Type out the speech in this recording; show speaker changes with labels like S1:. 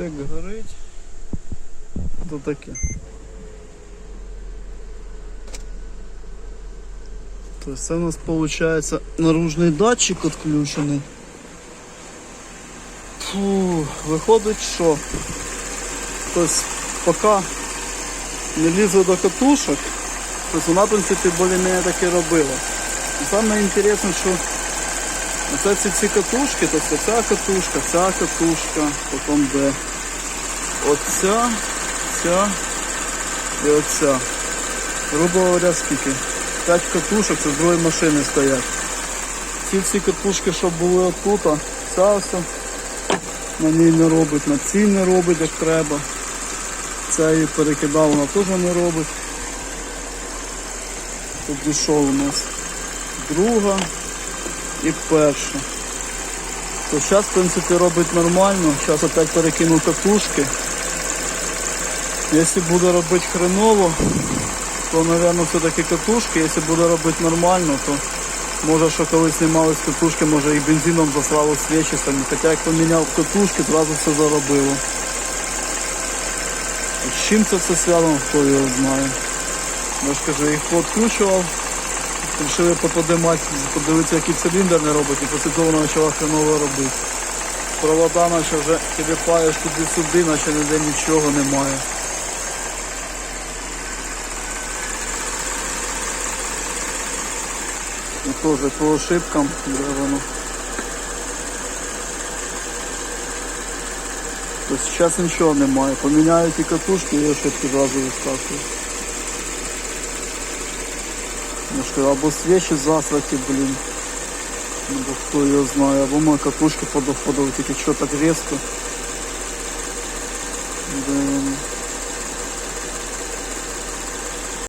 S1: Чек горить. То таке. То есть це у нас получается наружний датчик відключений. Фу, виходить, що тобто, поки не лізе до катушок, тобто вона, в принципі, більш-менш таки робила. Саме що оце ці, ці катушки, тобто ця катушка, ця катушка, потім де оця, ця і оця. Грубо говоря, скільки? 5 катушок, це з другої машини стоять. Ці всі катушки, що були отут, ця ось на ній не робить, на цій не робить як треба. Ця її перекидав, вона теж не робить. Тут дійшов у нас друга і перша. То зараз, в принципі, робить нормально. Зараз опять перекину катушки. Якщо буде робити хреново, то, мабуть, все-таки катушки. Якщо буде робити нормально, то може, що коли знімались катушки, може і бензином засрало свічі самі. Хоча як поміняв катушки, одразу все заробило. З чим це все зв'язано, хто його знає. Я ж кажу, їх відкручував, вирішили поподимати, подивитися, який циліндр не робить, і після того почала хреново робити. Провода наче вже тіліпаєш туди-сюди, наче ніде нічого немає. І теж по ошибкам, де воно. Тобто зараз нічого немає. Поміняю ті катушки і ошибки зразу вискакують. Ну що, або свічі засраті, блін. Або хто його знає, або мої катушки подоходили, тільки що так різко. Де вони?